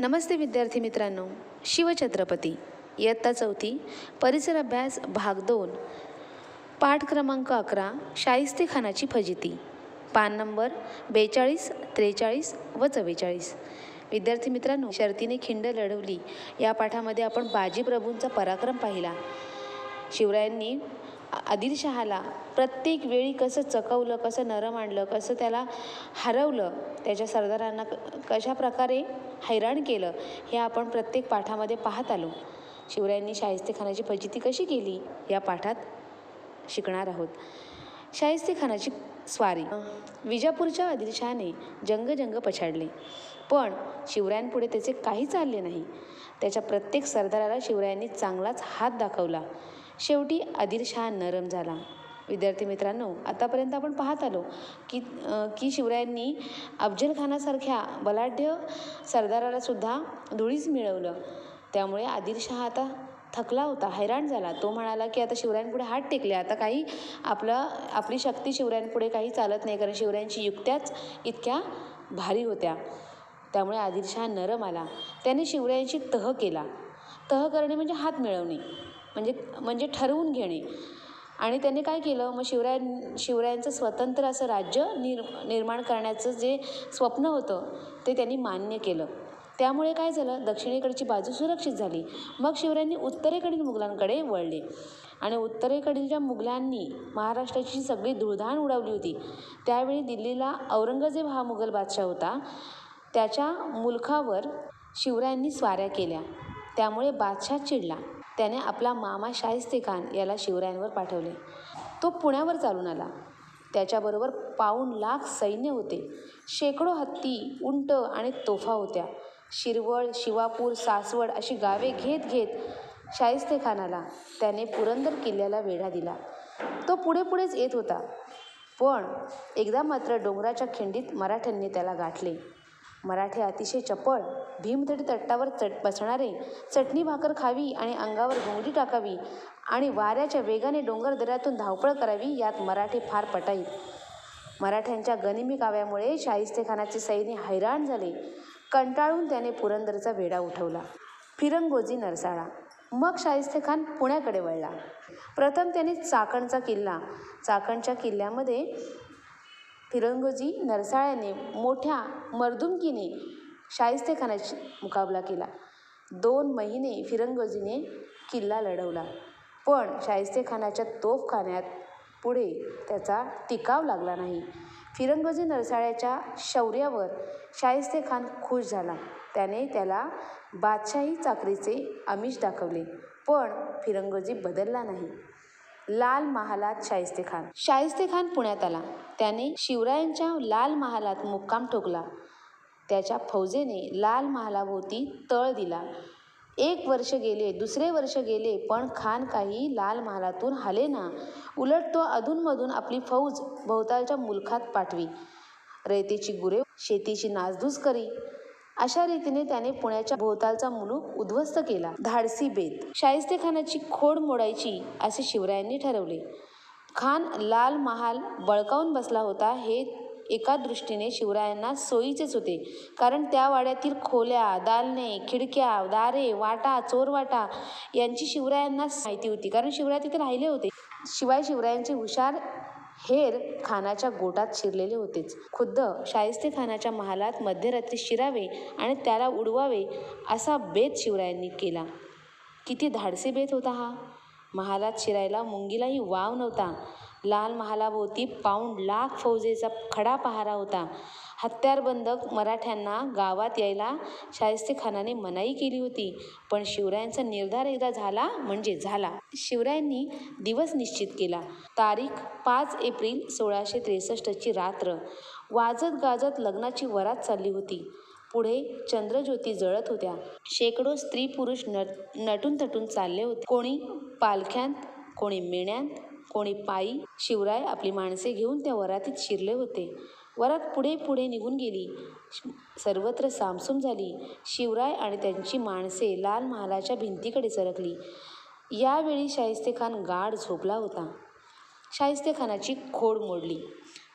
नमस्ते विद्यार्थी मित्रांनो. शिवछत्रपती इयत्ता चौथी परिसर अभ्यास भाग दोन. पाठ क्रमांक अकरा शाहिस्तेखानाची फजिती. पान नंबर बेचाळीस त्रेचाळीस व चव्वेचाळीस. विद्यार्थी मित्रांनो शर्तीने खिंड लढवली. या पाठामध्ये आपण बाजीप्रभूंचा पराक्रम पाहिला. शिवरायांनी आदिलशहाला प्रत्येक वेळी कसं चकवलं कसं नरम आणलं कसं त्याला हरवलं त्याच्या सरदारांना क- कशा प्रकारे हैराण केलं हे आपण प्रत्येक पाठामध्ये पाहत आलो. शिवरायांनी शाहिस्तेखानाची फजिती कशी केली या पाठात शिकणार आहोत. शाहिस्तेखानाची स्वारी. विजापूरच्या आदिलशहाने जंगजंग पछाडले. पण शिवरायांपुढे त्याचे काही चालले नाही. त्याच्या प्रत्येक सरदाराला शिवरायांनी चांगलाच हात दाखवला. शेवटी आदिलशहा नरम झाला. विद्यार्थी मित्रांनो आतापर्यंत आपण पाहत आलो की की शिवरायांनी अफजल खानासारख्या बलाढ्य सरदाराला सुद्धा मिळवलं. त्यामुळे आदिलशहा आता थकला होता हैराण झाला. तो म्हणाला की आता शिवरायांपुढे हात टेकले. आता काही आपलं आपली शक्ती शिवरायांपुढे काही चालत नाही कारण शिवरायांची युक्त्याच इतक्या भारी होत्या. त्यामुळे आदिलशहा नरम आला. त्याने शिवरायांची तह केला. तह करणे म्हणजे हात मिळवणे. म्हणजे म्हणजे ठरवून घेणे. आणि त्याने काय केलं? मग शिवराय शिवरायांचं स्वतंत्र असं राज्य निर निर्माण करण्याचं जे स्वप्न होतं ते त्यांनी मान्य केलं. त्यामुळे काय झालं? दक्षिणेकडची बाजू सुरक्षित झाली. मग शिवरायांनी उत्तरेकडील मुघलांकडे वळले. आणि उत्तरेकडील ज्या मुघलांनी महाराष्ट्राची सगळी धुळधाण उडवली होती त्यावेळी दिल्लीला औरंगजेब हा मुघल बादशाह होता. त्याच्या मुलखावर शिवरायांनी स्वाऱ्या केल्या. त्यामुळे बादशाह चिडला. त्याने आपला मामा शाहिस्ते खान याला शिवरायांवर पाठवले. तो पुण्यावर चालून आला. त्याच्याबरोबर पाऊण लाख सैन्य होते. शेकडो हत्ती उंट आणि तोफा होत्या. शिरवळ शिवापूर सासवड अशी गावे घेत घेत शाहिस्ते खानाला त्याने पुरंदर किल्ल्याला वेढा दिला. तो पुढे पुढेच येत होता. पण एकदा मात्र डोंगराच्या खिंडीत मराठ्यांनी त्याला गाठले. मराठे अतिशय चपळ भीमथडी तट्टावर चट बसणारे चटणी भाकर खावी आणि अंगावर घोंगडी टाकावी आणि वाऱ्याच्या वेगाने डोंगर दऱ्यातून धावपळ करावी यात मराठे फार पटाईत. मराठ्यांच्या गनिमी काव्यामुळे शाहिस्तेखानाचे सैन्य हैराण झाले. कंटाळून त्याने पुरंदरचा वेढा उठवला. फिरंगोजी नरसाळा. मग शाहिस्तेखान पुण्याकडे वळला. प्रथम त्याने चाकणचा किल्ला. चाकणच्या किल्ल्यामध्ये फिरंगोजी नरसाळ्याने मोठ्या मर्दुमकीने शाहिस्तेखानाशी मुकाबला केला. दोन महिने फिरंगोजीने किल्ला लढवला. पण शाहिस्तेखानाच्या तोफखान्यात पुढे त्याचा टिकाव लागला नाही. फिरंगोजी नरसाळ्याच्या शौर्यावर शाहिस्तेखान खुश झाला. त्याने त्याला बादशाही चाकरीचे आमिष दाखवले. पण फिरंगोजी बदलला नाही. लाल महालात शाहिस्ते खान शाहिस्ते खान पुण्यात आला. त्याने शिवरायांच्या लाल महालात मुक्काम ठोकला. त्याच्या फौजेने लाल महालाभोवती तळ दिला. एक वर्ष गेले दुसरे वर्ष गेले पण खान काही लाल महालातून हाले ना. उलट तो अधूनमधून आपली फौज भोवतालच्या मुलखात पाठवी. रेतीची गुरे शेतीची नासधूस करी. अशा रीतीने त्याने पुण्याच्या भोवतालचा मुलूक उद्ध्वस्त केला. धाडसी बेत. शाहिस्तेखानाची खोड मोडायची असे शिवरायांनी ठरवले. खान लाल महाल बळकावून बसला होता हे एका दृष्टीने शिवरायांना सोयीचेच होते. कारण त्या वाड्यातील खोल्या दालने खिडक्या दारे वाटा चोरवाटा यांची शिवरायांना माहिती होती. कारण शिवराय तिथे राहिले होते. शिवाय शिवरायांचे हुशार हेर खानाच्या गोटात शिरलेले होतेच. खुद्द शाहिस्ते खानाच्या महालात मध्यरात्री शिरावे आणि त्याला उडवावे असा बेत शिवरायांनी केला. किती धाडसी बेत होता हा. महालात शिरायला मुंगीलाही वाव नव्हता. लाल महालाभोवती पाऊण लाख फौजेचा खडा पहारा होता. हत्यारबंदक मराठ्यांना गावात यायला शाहिस्तेखानाने मनाई केली होती. पण शिवरायांचा निर्धार एकदा झाला म्हणजे झाला. शिवरायांनी दिवस निश्चित केला. तारीख पाच एप्रिल सोळाशे त्रेसष्टची रात्र. वाजत गाजत लग्नाची वरात चालली होती. पुढे चंद्रज्योती जळत होत्या. शेकडो स्त्री पुरुष नट नटून तटून चालले होते. कोणी पालख्यांत कोणी मेण्यांत कोणी पायी शिवराय आपली माणसे घेऊन त्या वरातीत शिरले होते. वरात पुढे पुढे निघून गेली. सर्वत्र सामसूम झाली. शिवराय आणि त्यांची माणसे लाल महालाच्या भिंतीकडे सरकली. यावेळी शाहिस्ते खान गाढ झोपला होता. शाहिस्ते खानाची खोड मोडली.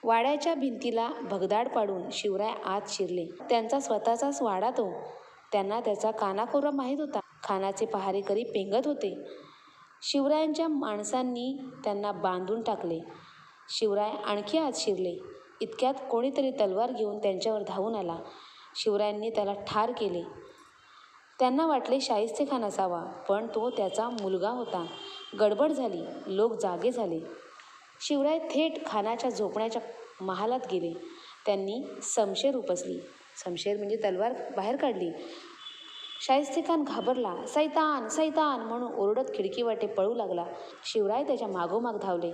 वाड्याच्या भिंतीला भगदाड पाडून शिवराय आत शिरले. त्यांचा स्वतःचाच वाडा तो. त्यांना त्याचा कानाकोरा माहीत होता. खानाचे पहारेकरी पेंगत होते. शिवरायांच्या माणसांनी त्यांना बांधून टाकले. शिवराय आणखी आत शिरले. इतक्यात कोणीतरी तलवार घेऊन त्यांच्यावर धावून आला. शिवरायांनी त्याला ठार केले. त्यांना वाटले शाहिस्तेखान असावा पण तो त्याचा मुलगा होता. गडबड झाली लोक जागे झाले. शिवराय थेट खानाच्या झोपण्याच्या महालात गेले. त्यांनी समशेर उपसली. समशेर म्हणजे तलवार बाहेर काढली. शाहिस्तेखान घाबरला. सैतान सैतान म्हणून ओरडत खिडकीवाटे पळू लागला. शिवराय त्याच्या मागोमाग धावले.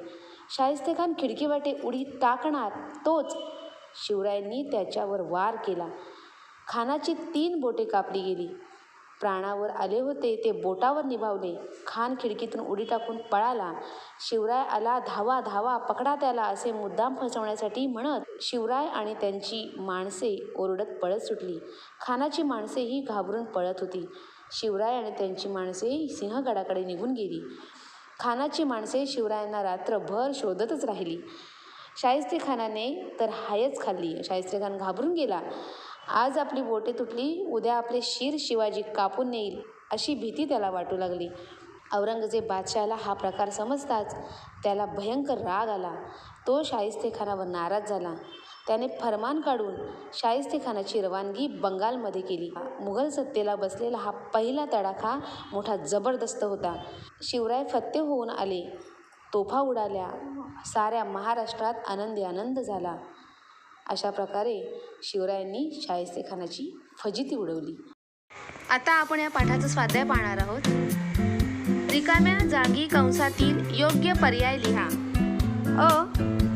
शाहिस्तेखान खिडकीवाटे उडी टाकणार तोच. शिवरायांनी त्याच्यावर वार केला. खानाची तीन बोटे कापली गेली. प्राणावर आले होते ते बोटावर निभावले. खान खिडकीतून उडी टाकून पळाला. शिवराय आला धावा धावा पकडा त्याला असे मुद्दाम फसवण्यासाठी म्हणत शिवराय आणि त्यांची माणसे ओरडत पळत सुटली. खानाची माणसेही घाबरून पळत होती. शिवराय आणि त्यांची माणसे सिंहगडाकडे निघून गेली. खानाची माणसे शिवरायांना रात्रभर शोधतच राहिली. शाहिस्ते खानाने तर हायच खाल्ली. शाहिस्ते खान घाबरून गेला. आज आपली बोटे तुटली उद्या आपले शिर शिवाजी कापून नेईल अशी भीती त्याला वाटू लागली. औरंगजेब बादशाहला हा प्रकार समजताच त्याला भयंकर राग आला. तो शाहिस्तेखानावर नाराज झाला. त्याने फरमान काढून शाहिस्तेखानाची रवानगी बंगालमध्ये केली. मुघल सत्तेला बसलेला हा पहिला तडाखा मोठा जबरदस्त होता. शिवराय फत्ते होऊन आले. तोफा उडाल्या. साऱ्या महाराष्ट्रात आनंदी आनंद झाला. अशा प्रकारे शिवरायांनी शाहिस्ते खानाची फजिती उडवली. आता आपण या पाठाचं स्वाध्याय पाहणार आहोत. रिकाम्या जागी कंसातील योग्य पर्याय लिहा. अ.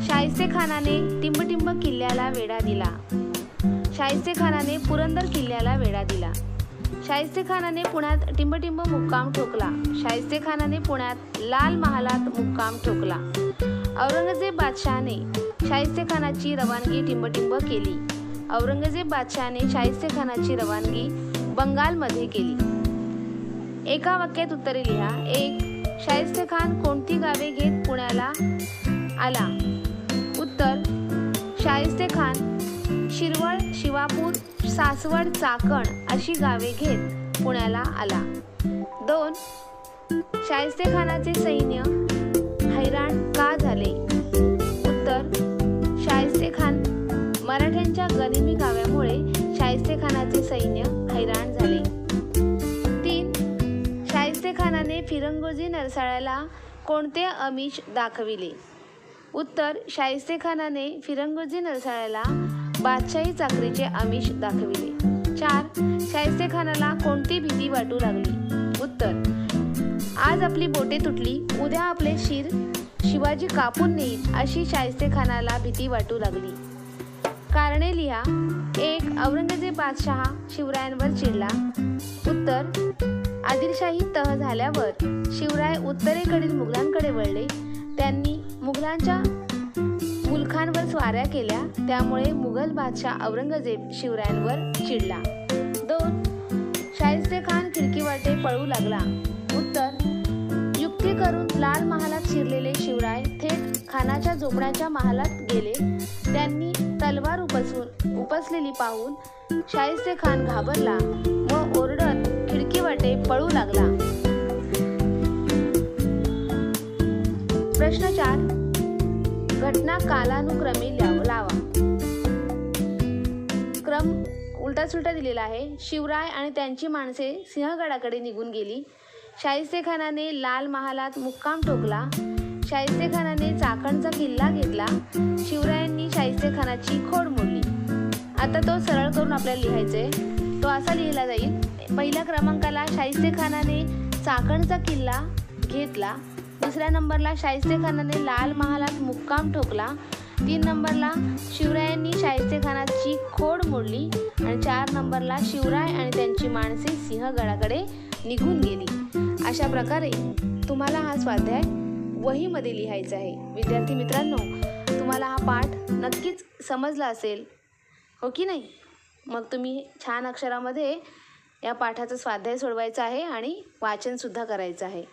शाहिस्ते खानाने टिंबटिंब किल्ल्याला वेढा दिला. शाहिस्ते खानाने पुरंदर किल्ल्याला वेढा दिला. शाहिस्ते खानाने पुण्यात टिंबटिंब मुक्काम ठोकला. शाहिस्ते खानाने पुण्यात लाल महालात मुक्काम ठोकला. औरंगजेब बादशहाने शाहिस्ते खानाची रवानगी टिंबटिंब केली. औरंगजेब बादशहाने शाहिस्ते खानाची रवानगी बंगालमध्ये केली. एका वाक्यात उत्तरे लिहा. एक शाहिस्ते खान कोणती गावे घेत पुण्याला आला? उत्तर शाहिस्ते खान शिरवळ शिवापूर सासवड चाकण अशी गावे घेत पुण्याला आला. दोन शाहिस्ते खानाचे सैन्य झाले. उत्तर शाहिस्ते खान. मराठ्यांच्या गनिमी गाव्यामुळे शाहिस्ते खानाचे सैन्य हैराण झाले. तीन शाहिस्ते खानाने फिरंगोजी नरसाळ्याला कोणते अमिष दाखविले? उत्तर शाहिस्ते खानाने फिरंगोजी नरसाळ्याला बादशाही चाकरीचे आमिष दाखविले. चार शाहिस्ते खानाला कोणती भीती वाटू लागली? उत्तर आज आपली बोटे तुटली उद्या आपले शिर शिवाजी कापून नेईल अशी शाहिस्ते खानाला भीती वाटू लागली. कारणे लिहा. एक औरंगजेब बादशहा शिवरायांवर चिडला. उत्तर आदिलशाही तह झाल्यावर शिवराय उत्तरेकडील मुघलांकडे वळले. त्यांनी मुघलांच्या मुलखांवर स्वाऱ्या केल्या. त्यामुळे मुघल बादशाह औरंगजेब शिवरायांवर चिडला. दोन शाहिस्ते खान खिडकीवाटे पळू लागला. युक्ती करून लाल महालात शिरलेले शिवराय थेट खानाच्या झोपण्याच्या महालात गेले. त्यांनी तलवार उपसून उपसलेली पाहून शाहिस्ते खान घाबरला व ओरडत खिडकीवाटे पळू लागला. प्रश्न चार. घटना कालानुक्रमे लाव- लावा. क्रम उलटा सुलटा दिलेला आहे. शिवराय आणि त्यांची माणसे सिंहगडाकडे निघून गेली. शाहिस्ते खानाने लाल महालात मुक्काम ठोकला. शाहिस्ते खानाने चाकणचा किल्ला घेतला. शिवरायांनी शाहिस्ते खानाची खोड मोडली. आता तो सरळ करून आपल्याला लिहायचे तो असा लिहिला जाईल. पहिल्या क्रमांकाला शाहिस्ते खानाने चाकणचा किल्ला घेतला. दुसऱ्या नंबरला शाहिस्ते खानाने लाल महालात मुक्काम ठोकला. तीन नंबरला शिवरायांनी शाहिस्ते खानाची खोड मोडली. आणि चार नंबरला शिवराय आणि त्यांची माणसे सिंहगडाकडे निघून गेली. अशा प्रकारे तुम्हाला हा स्वाध्याय वहीमध्ये लिहायचा आहे. विद्यार्थी मित्रांनो तुम्हाला हा पाठ नक्कीच समजला असेल. हो की नाही? मग तुम्ही छान अक्षरामध्ये या पाठाचा स्वाध्याय सोडवायचा आहे आणि वाचनसुद्धा करायचं आहे.